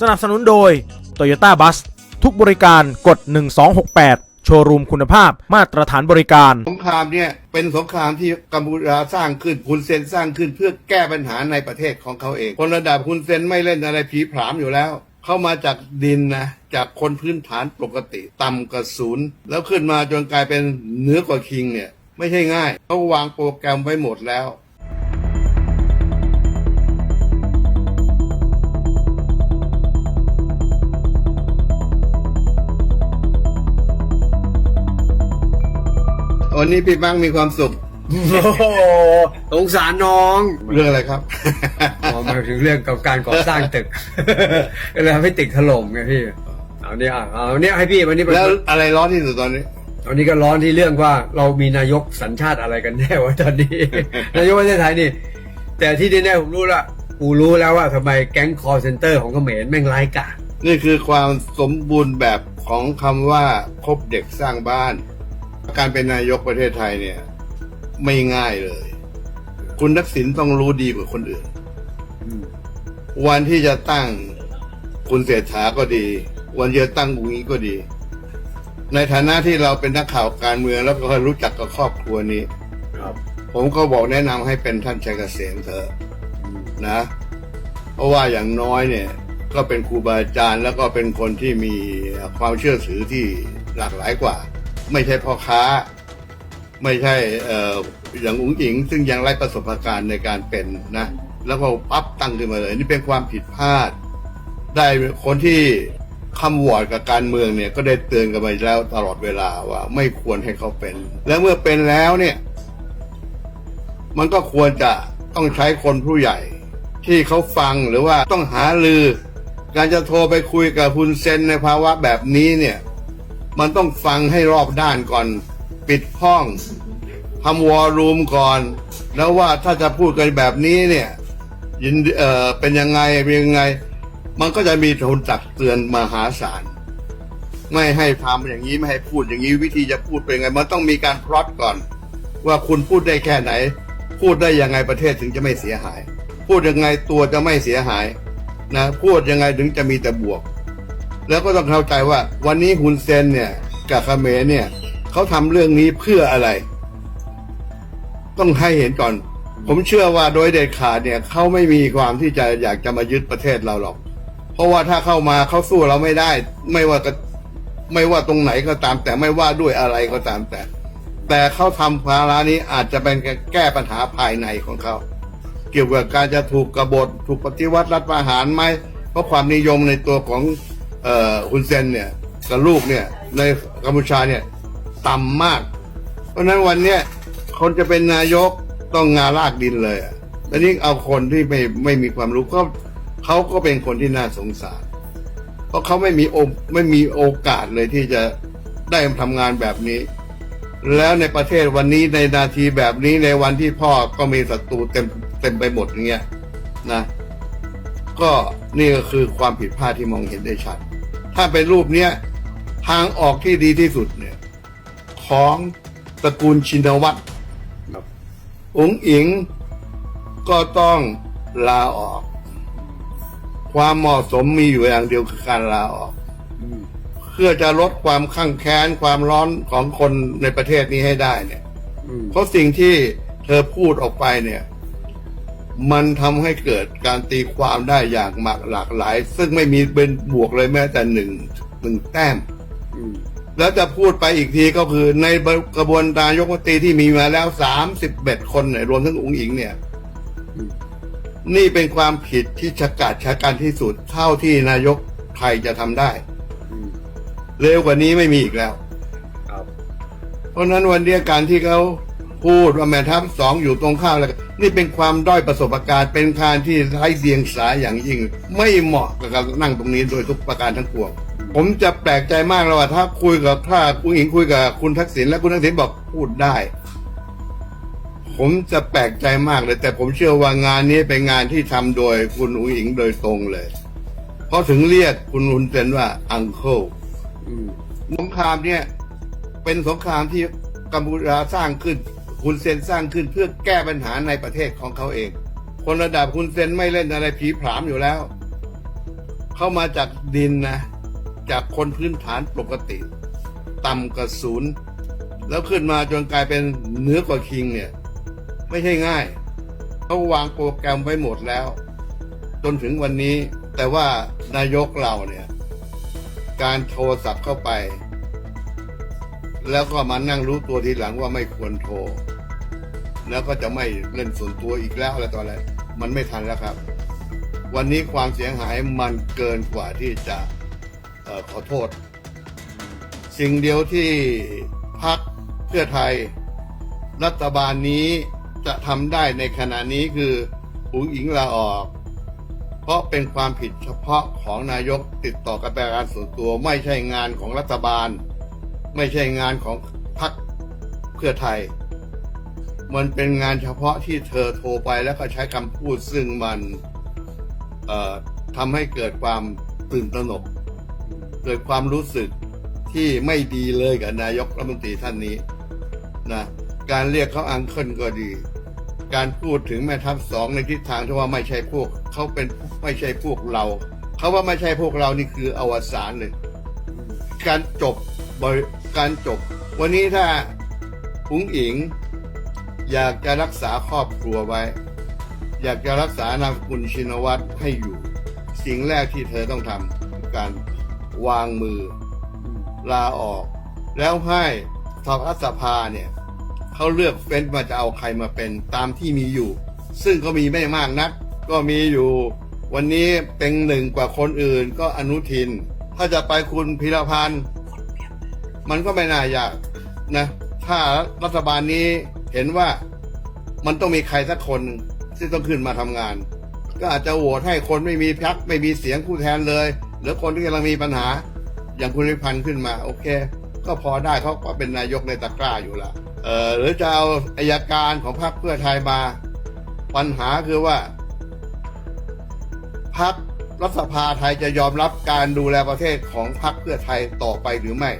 สนับสนุนโดย Toyota Bus ทุกบริการกด 1268 โชว์รูมคุณภาพมาตรฐานบริการ สงครามเนี่ยเป็นสงครามที่กัมพูชาสร้างขึ้นคุณเซนสร้างขึ้นเพื่อแก้ปัญหาในประเทศของเขาเอง คนระดับคุณเซนไม่เล่นอะไรผีผามอยู่แล้ว เข้ามาจากดินนะจากคนพื้นฐานปกติ ต่ำกว่าศูนย์แล้วขึ้นมาจนกลายเป็นเหนือกว่าคิงเนี่ยไม่ใช่ง่ายเขาวางโปรแกรมไว้หมดแล้ว วันนี้พี่บังมีความสุข โอ้โหสงสารน้อง เรื่องอะไรครับพอมาถึงเรื่องกับการก่อสร้างตึกก็เลยทำให้ตึกถล่มไงพี่ เอาเนี่ยอะเอาเนี่ยให้พี่วันนี้แล้วอะไรร้อนที่สุดตอนนี้วันนี้ก็ร้อนที่เรื่องว่าเรามีนายกสัญชาติอะไรกันแน่วะตอนนี้ นายกประเทศไทยนี่ แต่ที่แน่ๆผมรู้ละกูรู้แล้วว่าทำไมแก๊งคอร์เซนเตอร์ของเขมรแม่งร้ายกาจนี่คือความสมบูรณ์แบบของคำว่าคบเด็กสร้างบ้าน การเป็นนายกประเทศไทยเนี่ย ไม่ง่ายเลย คุณทักษิณต้องรู้ดีกว่าคนอื่น วันที่จะตั้งคุณเศรษฐาก็ดี วันที่จะตั้งอุ้งก็ดี ในฐานะที่เราเป็นนักข่าวการเมืองแล้วก็รู้จักกับครอบครัวนี้ครับผมก็บอกแนะนำให้เป็นท่านชัยเกษมเถอะนะ เพราะว่าอย่างน้อยเนี่ย ก็เป็นครูบาอาจารย์แล้วก็เป็นคนที่มีความเชื่อถือที่หลากหลายกว่า ไม่ใช่พ่อค้า ไม่ใช่เอ่ออย่างอุ้งอิง ซึ่งยังไร้ประสบการณ์ในการเป็นนะแล้วก็ปั๊บตั้งขึ้นมาเลย นี่เป็นความผิดพลาด ได้คนที่คำวอร์ดกับการเมืองเนี่ยก็ได้เตือนกันไปแล้วตลอดเวลาว่า ไม่ควรให้เขาเป็น และเมื่อเป็นแล้วเนี่ย มันก็ควรจะต้องใช้คนผู้ใหญ่ ที่เขาฟังหรือว่าต้องหาลือ การจะโทรไปคุยกับคุณเซนในภาวะแบบนี้เนี่ย มันต้องฟังให้รอบด้านก่อน ปิดห้องทำวอลลุ่มก่อน แล้วว่าถ้าจะพูดกันแบบนี้เนี่ยยินเออเป็นยังไงเป็นยังไง มันก็จะมีทุนตักเตือนมหาศาลไม่ให้ทำอย่างนี้ไม่ให้พูดอย่างนี้วิธีจะพูดเป็นยังไง มันต้องมีการพลอตก่อน ว่าคุณพูดได้แค่ไหน พูดได้ยังไงประเทศถึงจะไม่เสียหาย พูดยังไงตัวจะไม่เสียหายนะพูดยังไงถึงจะมีแต่บวก แล้วก็ต้องเข้าใจว่า วันนี้ฮุนเซนเนี่ยกับเขมรเนี่ยเขาทำเรื่องนี้เพื่ออะไร ต้องให้เห็นก่อน ผมเชื่อว่าโดยเด็ดขาดเนี่ยเขาไม่มีความที่จะอยากจะมายึดประเทศเราหรอก เพราะว่าถ้าเข้ามาเขาสู้เราไม่ได้ ไม่ว่าก็ไม่ว่าตรงไหนก็ตาม แต่ไม่ว่าด้วยอะไรก็ตามแต่ แต่เขาทำภาระนี้อาจจะเป็นการแก้ปัญหาภายในของเขาเกี่ยวกับการจะถูกกบฏถูกปฏิวัติรัฐประหารไหมเพราะความนิยมในตัวของ เอ่อฮุนเซนเนี่ยกับลูกเนี่ยในกัมพูชาเนี่ยต่ำมาก เพราะฉะนั้นวันเนี้ยคนจะเป็นนายกต้องงาลากดินเลยอะแล้วนี่เอาคนที่ไม่ไม่มีความรู้ก็เขาก็เป็นคนที่น่าสงสาร เพราะเขาไม่มีโอไม่มีโอกาสเลยที่จะได้ทำงานแบบนี้ แล้วในประเทศวันนี้ในนาทีแบบนี้ในวันที่พ่อก็มีศัตรูเต็มเต็มไปหมดอย่างเงี้ยนะ ก็นี่ก็คือความผิดพลาดที่มองเห็นได้ชัด ถ้าเป็นรูปเนี้ยทางออกที่ดีที่สุดเนี่ย ของตระกูลชินวัตรครับองค์อิงก็ต้องลาออก ความเหมาะสมมีอยู่อย่างเดียวคือการลาออกอืมเพื่อจะลดความข้างแค้นความร้อนของคนในประเทศนี้ให้ได้เนี่ยอืมเพราะสิ่งที่เธอพูดออกไปเนี่ย มันทำให้เกิดการตีความได้อย่างมากหลากหลาย ซึ่งไม่มีเป็นบวกเลยแม้แต่หนึ่งหนึ่งแต้มอืมแล้วจะพูดไปอีกทีก็คือในกระบวนการยกมติที่มีมาแล้วสามสิบเอ็ดคนเนี่ยรวมทั้งอุ๋งอิงเนี่ยอืมนี่เป็นความผิดที่ชะกาจชะกันที่สุดเท่าที่นายกไทยจะทำได้อืมเร็วกว่านี้ไม่มีอีกแล้วครับเพราะฉะนั้นวันนี้การที่เขา พูดว่าแม่ทัพสองอยู่ตรงข้ามแล้วนี่เป็นความด้อยประสบการณ์เป็นการที่ไร้เดียงสาอย่างยิ่ง ไม่เหมาะกับการนั่งตรงนี้โดยทุกประการทั้งปวงผมจะแปลกใจมากเลยว่าถ้าคุยกับถ้าคุณหญิงคุยกับคุณทักษิณและคุณทักษิณบอกพูดได้ ผมจะแปลกใจมากเลย แต่ผมเชื่อว่างานนี้เป็นงานที่ทำโดยคุณอุ๋งอิงโดยตรงเลย เพราะถึงเรียกคุณฮุนเซนว่าอังเคิลอืมสงครามเนี่ย เป็นสงครามที่กัมพูชาสร้างขึ้น คุณเซนสร้างขึ้นเพื่อแก้ปัญหาในประเทศของเขาเอง คนระดับคุณเซนไม่เล่นอะไรผีผามอยู่แล้ว เข้ามาจากดินนะ จากคนพื้นฐานปกติ ต่ำกว่าศูนย์แล้วขึ้นมาจนกลายเป็นเหนือกว่าคิงเนี่ย ไม่ใช่ง่ายเขาวางโปรแกรมไว้หมดแล้ว จนถึงวันนี้ แต่ว่านายกเราเนี่ย การโทรศัพท์เข้าไป แล้วก็มานั่งรู้ตัวทีหลังว่าไม่ควรโทร แล้วก็จะไม่เล่นส่วนตัวอีกแล้วอะไรต่ออะไรมันไม่ทันแล้วครับ วันนี้ความเสียหายมันเกินกว่าที่จะออขอโทษ สิ่งเดียวที่พักเพื่อไทย รัฐบาลนี้จะทำได้ในขณะนี้คืออุ๋งอิงลาออก เพราะเป็นความผิดเฉพาะของนายกติดต่อกับการส่วนตัวไม่ใช่งานของรัฐบาล ไม่ใช่งานของพรรคเพื่อไทย มันเป็นงานเฉพาะที่เธอโทรไปแล้วก็ใช้คำพูดซึ่งมันทำให้เกิดความตื่นตระหนก เกิดความรู้สึกที่ไม่ดีเลยกับนายกรัฐมนตรีท่านนี้นะการเรียกเขาอังเคิลก็ดี การพูดถึงแม่ทัพสองในทิศทางที่ว่าไม่ใช่พวกเขาเป็นไม่ใช่พวกเราเขาว่าไม่ใช่พวกเรานี่คืออวสานเลยการจบบการจบ วันนี้ถ้าอุ๋งอิง อยากจะรักษาครอบครัวไว้ อยากจะรักษานามกุลชินวัตรให้อยู่ สิ่งแรกที่เธอต้องทำการวางมือ ลาออก แล้วให้ทางรัฐสภาเนี่ยเขาเลือกเฟ้นมาจะเอาใครมาเป็นตามที่มีอยู่ ซึ่งก็มีไม่มากนัก ก็มีอยู่ วันนี้เป็นหนึ่งกว่าคนอื่นก็อนุทิน ถ้าจะไปคุณพิรพันธ์มันก็ไม่น่ายากนะ ถ้ารัฐบาลนี้ เห็นว่ามันต้องมีใครสักคนที่ต้องขึ้นมาทำงาน ก็อาจจะโหวตให้คนไม่มีพักไม่มีเสียงผู้แทนเลย หรือคนที่กำลังมีปัญหา อย่างคุณริพันธ์ขึ้นมา โอเค ก็พอได้เขาก็เป็นนายกในตะกร้าอยู่ละเออหรือจะเอาอายการของพรรคเพื่อไทยมา ปัญหาคือว่าพรรครัฐสภาไทยจะยอมรับการดูแลประเทศของพรรคเพื่อไทยต่อไปหรือไม่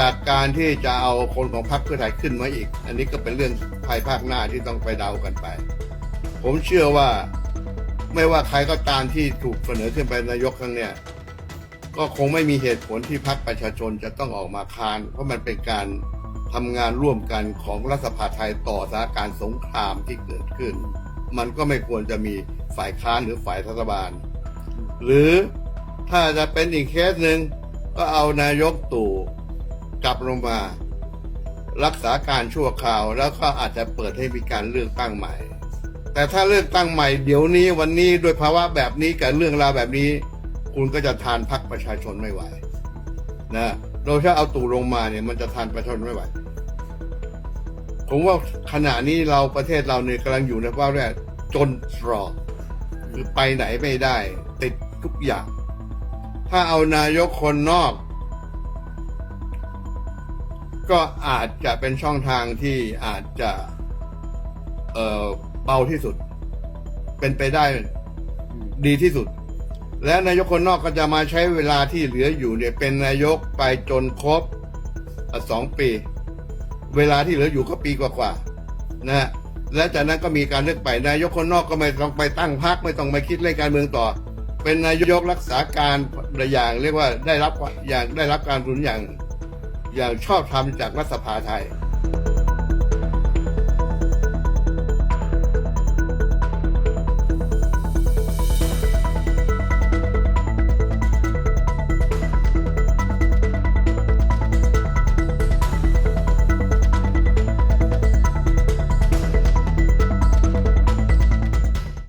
จากการที่จะเอาคนของพรรคเพื่อไทยขึ้นมาอีก อันนี้ก็เป็นเรื่องภายภาคหน้าที่ต้องไปเดากันไป ผมเชื่อว่าไม่ว่าใครก็ตามที่ถูกเสนอขึ้นเป็นนายกครั้งเนี้ยก็คงไม่มีเหตุผลที่พรรคประชาชนจะต้องออกมาค้าน เพราะมันเป็นการทำงานร่วมกันของรัฐสภาไทยต่อสถานการณ์สงครามที่เกิดขึ้น มันก็ไม่ควรจะมีฝ่ายค้านหรือฝ่ายรัฐบาล หรือถ้าจะเป็นอีกเคสหนึ่งก็เอานายกตู่ กลับลงมา รักษาการชั่วคราวแล้วก็อาจจะเปิดให้มีการเลือกตั้งใหม่ แต่ถ้าเลือกตั้งใหม่เดี๋ยวนี้วันนี้โดยภาวะแบบนี้กับเรื่องราวแบบนี้ คุณก็จะทานพักประชาชนไม่ไหวนะโดยถ้าเอาตู่ลงมาเนี่ยมันจะทานประชาชนไม่ไหวผมว่าขณะนี้เราประเทศเราเนี่ยกำลังอยู่ในภาวะแรกจนตรอกคือไปไหนไม่ได้ ติดทุกอย่าง ถ้าเอานายกคนนอก ก็อาจจะเป็นช่องทางที่อาจจะเเบาที่สุด เป็นไปได้ดีที่สุด และนายกคนนอกก็จะมาใช้เวลาที่เหลืออยู่เนี่ยเป็นนายกไปจนครบสองปี เวลาที่เหลืออยู่ก็ปีกว่าๆนะและจากนั้นก็มีการเลือกไปนายกคนนอกก็ไม่ต้องไปตั้งพรรคไม่ต้องไปคิดเรื่องการเมืองต่อ เป็นนายกรักษาการอย่างเรียกว่าได้รับอย่างได้รับการสนับสนุนอย่าง อย่างชอบธรรมจากรัฐสภาไทย